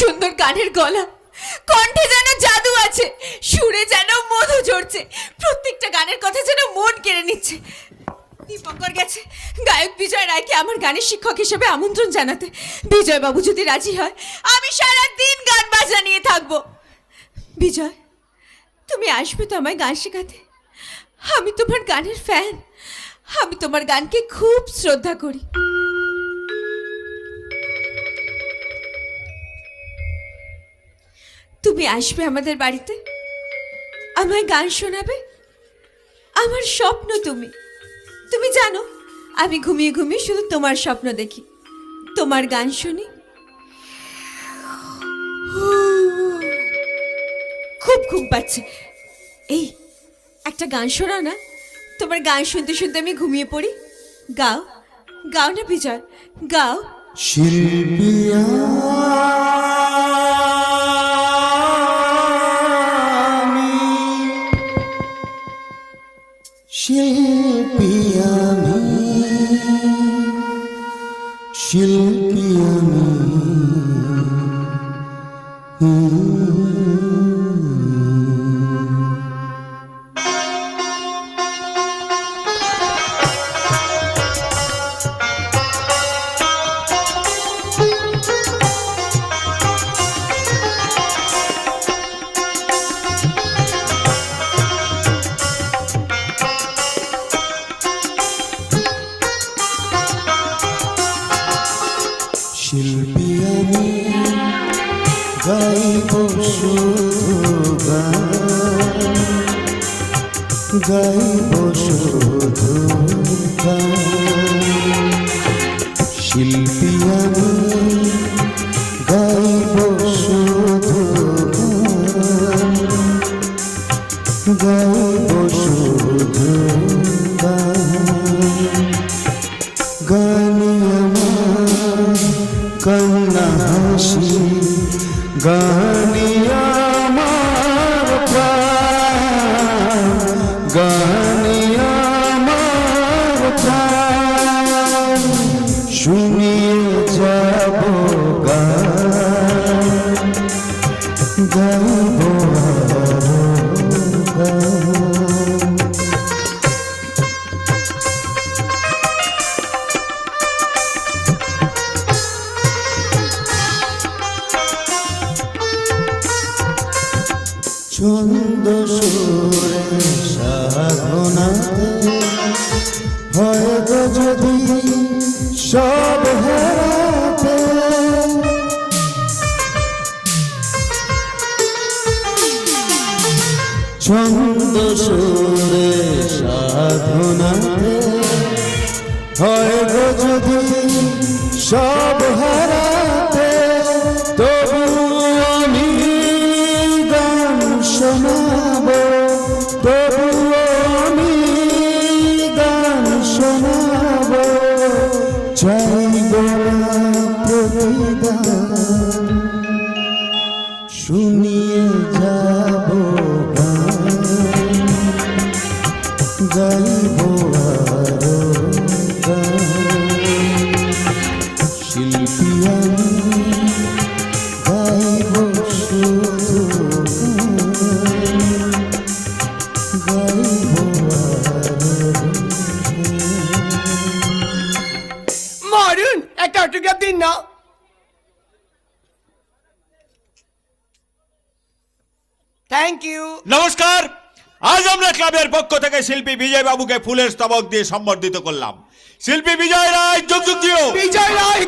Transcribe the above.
সুন্দর গানের গলা। কণ্ঠে যেন জাদু আছে, সুরে যেন মধু ঝরছে, প্রত্যেকটা গানের কথা যেন মন কেড়ে নিচ্ছে। দীপঙ্কর গেছে। গায়ক বিজয় রায়কে আমার গানের শিক্ষক হিসেবে আমন্ত্রণ জানাতে। বিজয় বাবু যদি রাজি হয়, আমি সারা দিন গান বাজনা নিয়ে থাকব। বিজয়, তুমি আসবে তো আমায় গান শেখাতে? আমি তোমার গানের ফ্যান আমি তোমার গানকে খুব শ্রদ্ধা করি। তুমি আসবে আমাদের বাড়িতে? আমায় গান শোনাবে? আমার স্বপ্ন তুমি। তুমি জানো, আমি ঘুমিয়ে ঘুমিয়ে শুধু তোমার স্বপ্ন দেখি। তোমার গান শুনি। খুব ঘুম পাচ্ছে। এই, একটা গান শোনাও না। তোমার গান শুনতে শুনতে আমি ঘুমিয়ে পড়ি। গাও গাও না, বিজয়। গাও। শিল্পিয়া শিল্পী আমি শিল্পী আমি। গাইব শুধু গাইব শুধু শিল্পী আমি গাইব শুধু গাইব শুধু গান কন্যা হাসি গানিয়া আমার প্রাণ গানি শুনিয়ে যাব গান সাধনাতে হয় গো যদি সব হারাতে, তবু আমি গান শোনাব। তবু আমি গান শোনাব। প্রতিদান শুনিয়ে যাব গান। মরুন একটা অটোগ্রাফ দিন না থ্যাংক ইউ নমস্কার। আজ আমরা ক্লাবের পক্ষ থেকে শিল্পী বিজয় বাবুকে ফুলের স্তবক দিয়ে সম্বর্ধিত করলাম। শিল্পী বিজয় রায় যুগ যুগ বিজয় রায়